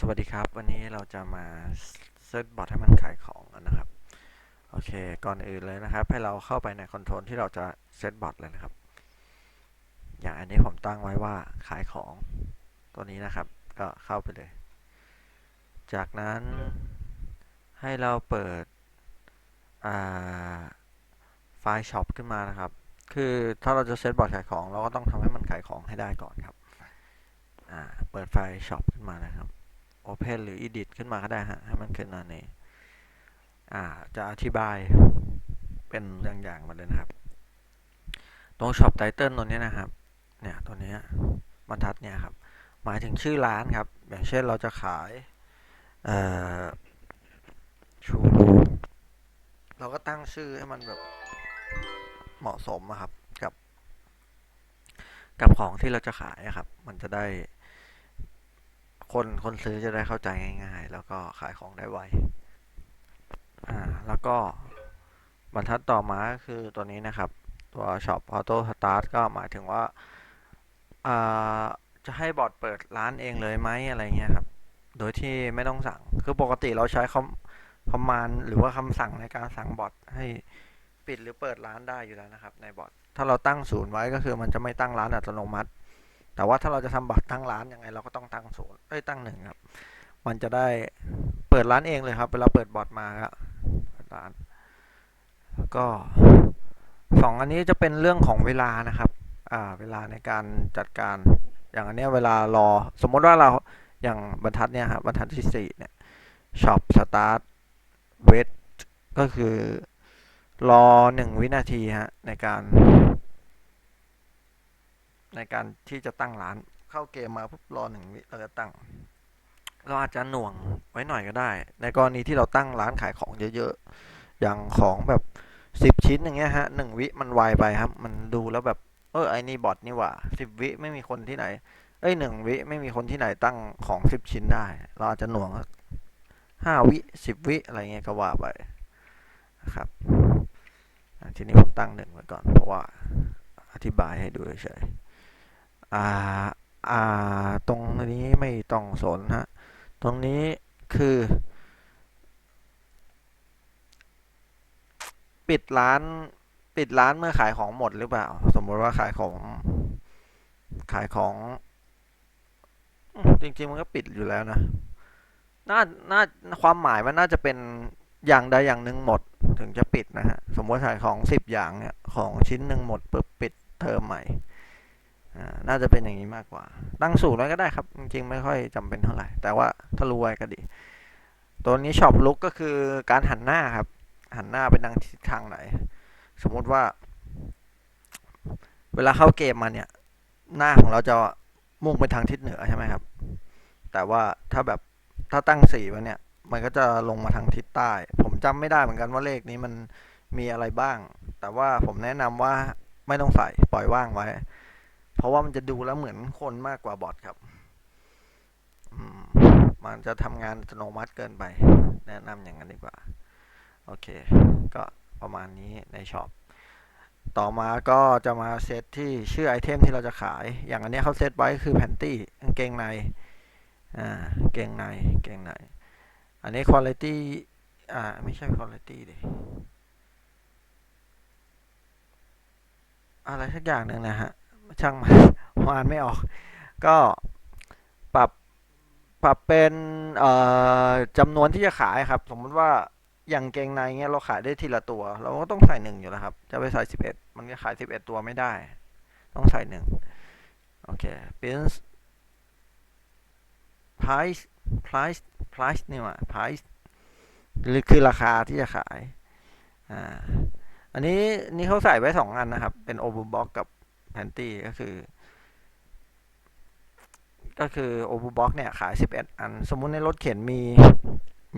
สวัสดีครับ วันนี้เราจะมาเซตบอทให้มันขายของกันนะครับ โอเค ก่อนอื่นเลยนะครับ ให้เราเข้าไปในคอนโทรลที่เราจะเซตบอทเลยนะครับ อย่างอันนี้ผมตั้งไว้ว่าขายของตัวนี้นะครับ ก็เข้าไปเลย จากนั้นให้เราเปิดไฟล์ช็อปขึ้นมานะครับ คือถ้าเราจะเซตบอทขายของ เราก็ต้องทำให้มันขายของให้ได้ก่อนครับเปิดไฟล์ช็อปขึ้นมานะครับ Open หรือ Edit ขึ้นมาก็ได้ฮะให้มันขึ้นมาในอ่าจะอธิบายเป็นอย่างๆมาเลยนะครับ ตรง Shop Title ตรงนี้นะครับ เนี่ยตัวนี้บรรทัดเนี่ยครับ หมายถึงชื่อร้านครับ อย่างเช่นเราจะขายเอ่อชูเราก็ตั้งชื่อให้มันแบบเหมาะสมอะครับกับ กับของที่เราจะขายครับ มันจะได้ คนคนซื้อจะได้เข้าใจง่ายๆ แล้วก็ขายของได้ไว อ่า แล้วก็บรรทัดต่อมาก็คือตัวนี้นะครับ ตัว Shop Auto Start ก็หมายถึงว่า อ่า จะให้บอทเปิดร้านเองเลยไหมอะไรเงี้ยครับ โดยที่ไม่ต้องสั่ง คือปกติเราใช้คอมคอมมานหรือว่าคำสั่งในการสั่งบอทให้ปิดหรือเปิดร้านได้อยู่แล้วนะครับ ในบอทถ้าเราตั้งศูนย์ไว้ก็คือมันจะไม่ตั้งร้านอัตโนมัติ แต่ว่าถ้าเราจะทำบัตรตั้งร้านยังไงเราก็ต้องตั้งศูนย์เอ้ยตั้งหนึ่งครับ มันจะได้เปิดร้านเองเลยครับ เวลาเปิดบอทมาก็เปิดร้านแล้วก็สองอันนี้จะเป็นเรื่องของเวลานะครับอ่าเวลาในการจัดการ อย่างอันเนี้ยเวลารอ สมมติว่าเราอย่างบรรทัดเนี่ยครับบรรทัดที่สี่เนี่ย shop start wait ก็คือรอหนึ่งวินาทีฮะในการ ในการที่จะตั้งร้านเข้าเกมมาปุ๊บรอหนึ่งวิเราจะตั้ง เราอาจจะหน่วงไว้หน่อยก็ได้ ในกรณีที่เราตั้งร้านขายของเยอะๆ อย่างของแบบสิบชิ้นอย่างเงี้ยฮะหนึ่งวิมันไวไปครับ มันดูแล้วแบบเออไอ้นี่บอทนี่หว่าสิบวิไม่มีคนที่ไหน เอ้ยหนึ่งวิไม่มีคนที่ไหนตั้งของสิบชิ้นได้ เราอาจจะหน่วงห้าวิสิบวิอะไรเงี้ยก็ว่าไปนะครับทีนี้ผมตั้งหนึ่งไว้ก่อนเพราะว่าอธิบายให้ดูเฉย อ่าอ่าตรงนี้ไม่ต้องสนฮะตรงนี้คือ ปิดร้านปิดร้านเมื่อขายของหมดหรือเปล่า สมมติว่าขายของขายของ จริง ๆ มันก็ปิดอยู่แล้วนะน่าน่าความหมายมันน่าจะเป็นอย่างใดอย่างหนึ่งหมดถึงจะปิดนะฮะ สมมติขายของสิบอย่างเนี่ย ของชิ้นหนึ่งหมดปุ๊บปิดเทอมใหม่ น่าจะเป็นอย่างนี้มากกว่า ตั้งสูตรไว้ก็ได้ครับ จริงๆ ไม่ค่อยจำเป็นเท่าไหร่ แต่ว่าถ้ารู้ไว้ก็ดี ตัวนี้ช็อปลุกก็คือการหันหน้าครับ หันหน้าไปทางทิศทางไหน สมมุติว่า เวลาเข้าเกมมาเนี่ย หน้าของเราจะมุ่งไปทางทิศเหนือใช่ไหมครับ แต่ว่าถ้าแบบถ้าตั้งสีไว้เนี่ย มันก็จะลงมาทางทิศใต้ ผมจำไม่ได้เหมือนกันว่าเลขนี้มันมีอะไรบ้าง แต่ว่าผมแนะนำว่าไม่ต้องใส่ปล่อยว่างไว้ เพราะว่ามันจะดูแล้วเหมือนคนมากกว่าบอทครับมันจะทำงานอัตโนมัติเกินไป แนะนำอย่างนั้นดีกว่า โอเค ก็ประมาณนี้ในช็อปต่อมาก็จะมาเซตที่ชื่อไอเทมที่เราจะขาย อย่างอันนี้เขาเซตไว้คือแพนตี้กางเกงใน อ่า เกงใน เกงใน อันนี้ quality อ่า ไม่ใช่ quality ดิอะไรสักอย่างหนึ่งนะฮะ ช่างมันผมอ่านไม่ออก ก็ปรับปรับเป็นจำนวนที่จะขายครับ สมมติว่าอย่างเกงในเงี้ยเราขายได้ทีละตัว เราก็ต้องใส่หนึ่งอยู่แล้วครับ จะไปใส่สิบเอ็ดมันก็ขายสิบเอ็ดตัวไม่ได้ ต้องใส่หนึ่งโอเค prince price price price นี่ว่า price หรือคือราคาที่จะขายอ่าอันนี้นี่เขาใส่ไว้สองอันนะครับ เป็น overbox กับ panty ก็คือ ก็คือโอบูบ็อกเนี่ย ขาย 11 อัน สมมุติในรถเข็นมี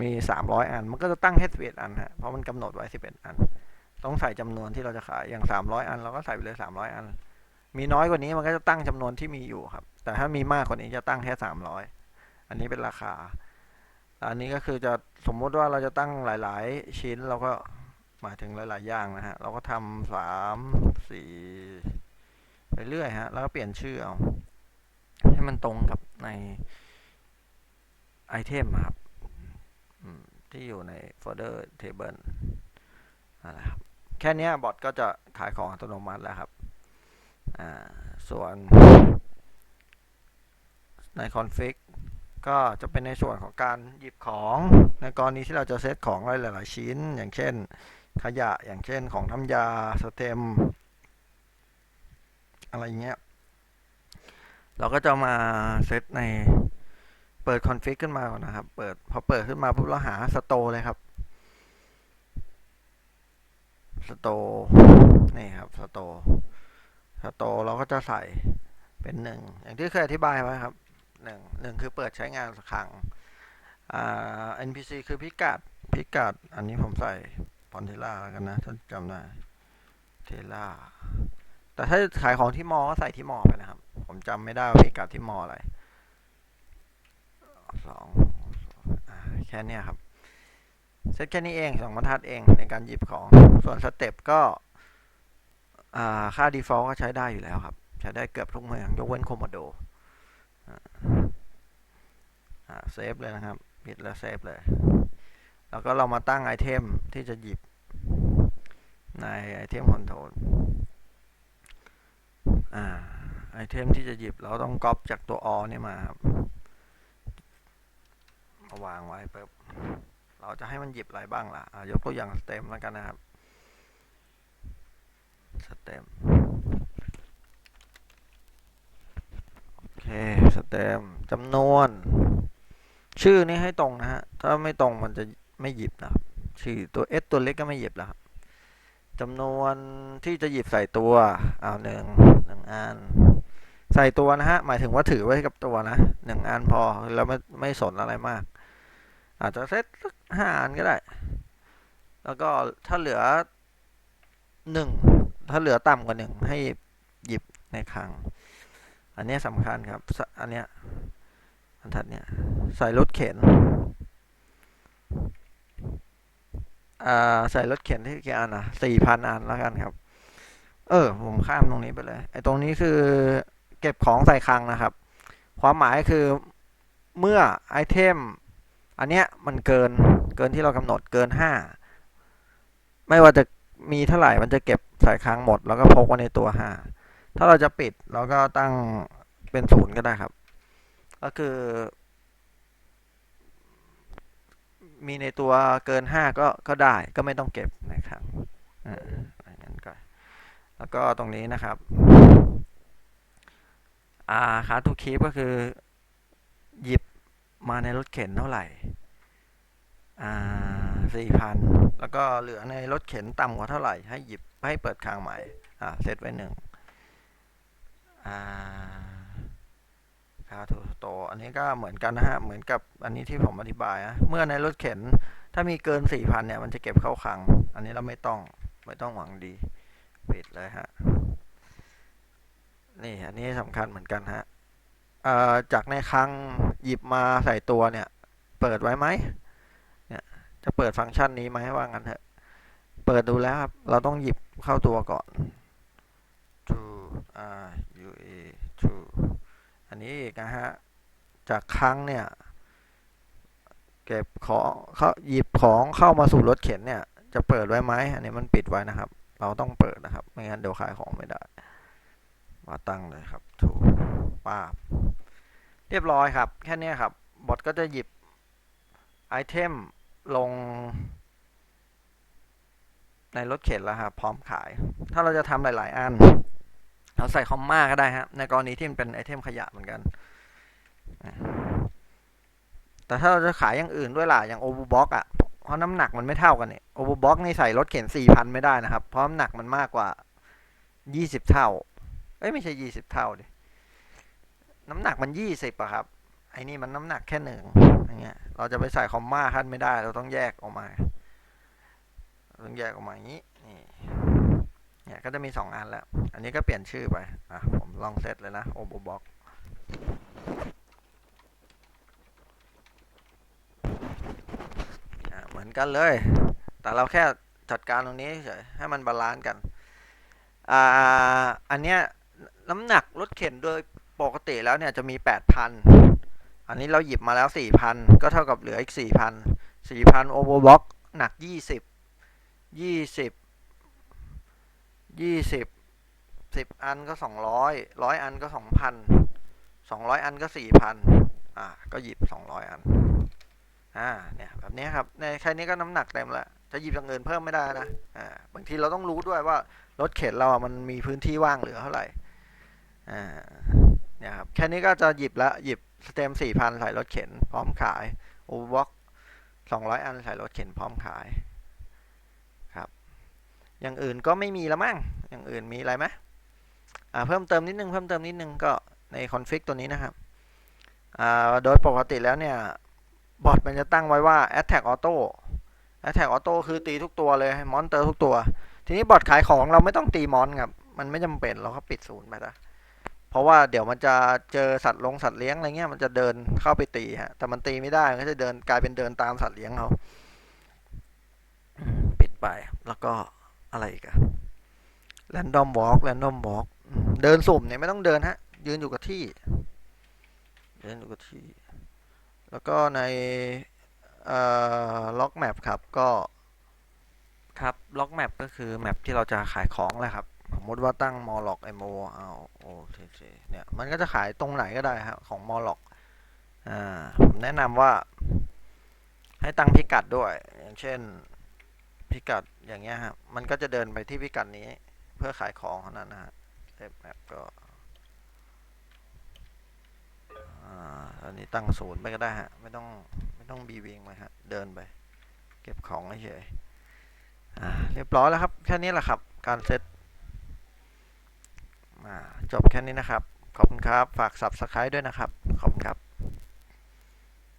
มี 300 อัน มันก็จะตั้งแค่11อันฮะเพราะมันกำหนดไว้ 11 อัน ต้องใส่จำนวนที่เราจะขายอย่าง 300 อันเราก็ใส่ไปเลย 300 อัน มีน้อยกว่านี้มันก็จะตั้งจำนวนที่มีอยู่ครับ แต่ถ้ามีมากกว่านี้จะตั้งแค่ 300 อันนี้เป็นราคา อันนี้ก็คือจะสมมุติว่าเราจะตั้งหลาย ๆ ชิ้นเราก็หมายถึงหลาย ๆ อย่างนะฮะ เราก็ทำสามสี่ เรื่อยฮะ แล้วก็เปลี่ยนชื่อเอา ให้มันตรงกับในไอเทมครับที่อยู่ในโฟลเดอร์ table นั่นแหละครับแค่นี้บอทก็จะขายของอัตโนมัติแล้วครับ ส่วนในคอนฟิกก็จะเป็นในส่วนของการหยิบของในกรณีที่เราจะเซตของอะไรหลายๆชิ้น อย่างเช่นขยะอย่างเช่นของทำยาสเต็ม อะไรเงี้ย เราก็จะมาเซตในเปิดคอนฟิกขึ้นมาก่อนนะครับ เปิดพอเปิดขึ้นมาปุ๊บเราหาสโตเลยครับสโตนี่ครับสโตสโตเราก็จะใส่เป็นหนึ่งอย่างที่เคยอธิบายไว้ครับหนึ่งหนึ่งคือเปิดใช้งานสักครั้งอ่า NPC คือพิกัดพิกัด อันนี้ผมใส่พอนเทล่าแล้วกันนะถ้านจำได้เทล่า แต่ถ้าขายของที่มอก็ใส่ที่มอไปนะครับ ผมจำไม่ได้ว่าพิกัดที่มออะไรสองแค่นี้ครับเซตแค่นี้เองสองบรรทัดเองในการหยิบของ ส่วนสเต็ปก็ค่า default ก็ใช้ได้อยู่แล้วครับ ใช้ได้เกือบทุกเมืองยกเว้นโคโมโดเซฟเลยนะครับปิดแล้วเซฟเลย แล้วก็เรามาตั้งไอเทมที่จะหยิบในไอเทมคอนโทรล อ่าไอเทมที่จะหยิบเราต้องก๊อปจากตัวอเนี่ยมาครับมาวางไว้ปุ๊บเราจะให้มันหยิบอะไรบ้างล่ะอะยกตัวอย่างสเต็มแล้วกันนะครับสเต็มโอเคสเต็มจำนวน ชื่อนี้ให้ตรงนะฮะถ้าไม่ตรงมันจะไม่หยิบนะครับชื่อตัว S ตัวเล็กก็ไม่หยิบแล้วครับจำนวนที่จะหยิบใส่ตัวเอาหนึ่ง หนึ่งอันใส่ตัวนะฮะ หมายถึงว่าถือไว้กับตัวนะหนึ่งอันพอแล้วไม่ไม่สนอะไรมาก อาจจะเซตสักห้าอันก็ได้ แล้วก็ถ้าเหลือหนึ่งถ้าเหลือต่ำกว่าหนึ่งให้หยิบในคลังอันนี้สำคัญครับ อันเนี้ยบรรทัดเนี้ยใส่รถเข็นอ่าใส่รถเข็นที่กี่อันอะสี่พันอันแล้วกันครับ เออ ผมข้ามตรงนี้ไปเลย ไอ้ตรงนี้คือเก็บของใส่คลังนะครับ ความหมายคือเมื่อไอเทมอันเนี้ยมันเกินเกินที่เรากำหนดเกินห้าไม่ว่าจะมีเท่าไหร่มันจะเก็บใส่คลังหมด แล้วก็พกไว้ในตัวห้าถ้าเราจะปิดเราก็ตั้งเป็นศูนย์ก็ได้ครับ ก็คือ มีในตัวเกินห้าก็ก็ได้ก็ไม่ต้องเก็บนะครับอ่าอย่างนั้นก็ แล้วก็ตรงนี้นะครับอาคาทูคีปก็คือ หยิบมาในรถเข็นเท่าไหร่สี่พันแล้วก็เหลือในรถเข็นต่ำกว่าเท่าไหร่ ให้หยิบให้เปิดคางใหม่ อ่าเซตไว้หนึ่งอ่าคาทูโต อันนี้ก็เหมือนกันนะฮะ เหมือนกับอันนี้ที่ผมอธิบายนะเมื่อในรถเข็น ถ้ามีเกินสี่พันเนี่ย มันจะเก็บเข้าคลัง อันนี้เราไม่ต้อง ไม่ต้องหวังดี ปิดเลยฮะ นี่อันนี้สำคัญเหมือนกันฮะจากในคลังหยิบมาใส่ตัวเนี่ย เปิดไว้ไหมเนี่ยจะเปิดฟังก์ชันนี้ไหมว่างั้นเถอะ เปิดดูแล้วครับเราต้องหยิบเข้าตัวก่อน to r u a to อันนี้อีกนะฮะ จากครังเนี่ย เก็บของเขาหยิบของเข้ามาสู่รถเข็นเนี่ย จะเปิดไว้ไหมอันนี้มันปิดไว้นะครับ เราต้องเปิดนะครับ ไม่งั้นเดี๋ยวขายของไม่ได้ มาตั้งเลยครับถูกป้าบเรียบร้อยครับ แค่นี้ครับ บอทก็จะหยิบไอเทมลง ในรถเข็นแล้วครับพร้อมขาย ถ้าเราจะทำหลาย ๆ อัน เราใส่คอมมาก็ได้ฮะ ในกรณีที่มันเป็นไอเทมขยะเหมือนกัน แต่ถ้าเราจะขายอย่างอื่นด้วยล่ะ อย่างโอบูบ็อกอะ เพราะน้ำหนักมันไม่เท่ากันเนี่ยโอบูบ็อกนี่ใส่รถเข็นสี่พันไม่ได้นะครับ เพราะน้ำหนักมันมากกว่ายี่สิบเท่า เอ้ยไม่ใช่ยี่สิบเท่าดิ น้ำหนักมันยี่สิบอะครับ ไอ้นี่มันน้ำหนักแค่หนึ่งอย่างเงี้ย เราจะไปใส่คอมมาขั้นไม่ได้ เราต้องแยกออกมา ต้องแยกออกมาอย่างนี้ นี่ เนี่ยก็จะมีสองอันแล้ว อันนี้ก็เปลี่ยนชื่อไป อะผมลองเซตเลยนะโอบูบ็อกเหมือน กันเลย แต่เราแค่จัดการตรงนี้เฉยให้มันบาลานซ์กันอ่าอันเนี้ยน้ำหนักรถเข็นโดยปกติแล้วเนี่ยจะมีแปดพันอันนี้เราหยิบมาแล้วสี่พันก็เท่ากับเหลืออีกสี่พันสี่พันโอเวอร์บล็อกหนักยี่สิบยี่สิบยี่สิบสิบอันก็สองร้อยร้อยอันก็สองพันสองร้อยอันก็สี่พันอ่า ก็หยิบสองร้อยอัน อ่าเนี่ยแบบนี้ครับในแค่นี้ก็น้ำหนักเต็มแล้วจะหยิบอย่างอื่นเพิ่มไม่ได้นะอ่าบางทีเราต้องรู้ด้วยว่ารถเข็นเราอะมันมีพื้นที่ว่างเหลือเท่าไหร่อ่าเนี่ยครับแค่นี้ก็จะหยิบละหยิบสเต็มสี่พันใส่รถเข็นพร้อมขายโอเวอร์บ็อกสองร้อยอันใส่รถเข็นพร้อมขายครับ อย่างอื่นก็ไม่มีล้วมั้งอย่างอื่นมีอะไรไหมอ่าเพิ่มเติมนิดนึงเพิ่มเติมนิดนึงก็ในคอนฟิกตัวนี้นะครับอ่าโดยปกติแล้วเนี่ย บอทมันจะตั้งไว้ว่า attack auto attack auto คือตีทุกตัวเลยมอนเตอร์ทุกตัว ทีนี้บอทขายของเราไม่ต้องตีมอนครับ มันไม่จำเป็นเราก็ปิดศูนย์ไปละเพราะว่าเดี๋ยวมันจะเจอสัตว์ลงสัตว์เลี้ยงอะไรเงี้ยมันจะเดินเข้าไปตีฮะแต่มันตีไม่ได้มันก็จะเดินกลายเป็นเดินตามสัตว์เลี้ยงเขาปิดไปแล้วก็อะไรอีกอะ random walk random walk อืมเดินสุ่มเนี่ยไม่ต้องเดินฮะยืนอยู่กับที่ยืนอยู่กับที่ แล้วก็ในล็อกแมปครับก็ ครับล็อกแมปก็คือแมปที่เราจะขายของแหละครับ สมมติว่าตั้งมอล็อกไอโมเอาโอเทเนี่ย มันก็จะขายตรงไหนก็ได้ครับของมอล็อกอ่าผมแนะนำว่า ให้ตั้งพิกัดด้วย อย่างเช่นพิกัดอย่างเงี้ยครับมันก็จะเดินไปที่พิกัดนี้ เพื่อขายของเท่านั้นนะฮะเซฟแมปก็ อันนี้ตั้งศูนย์ไปก็ได้ฮะ ไม่ต้องไม่ต้องบีวิงไปฮะ เดินไป เก็บของเฉยเรียบร้อยแล้วครับ แค่นี้แหละครับ การเซตจบแค่นี้นะครับ ขอบคุณครับ ฝาก subscribe ด้วยนะครับ ขอบคุณครับ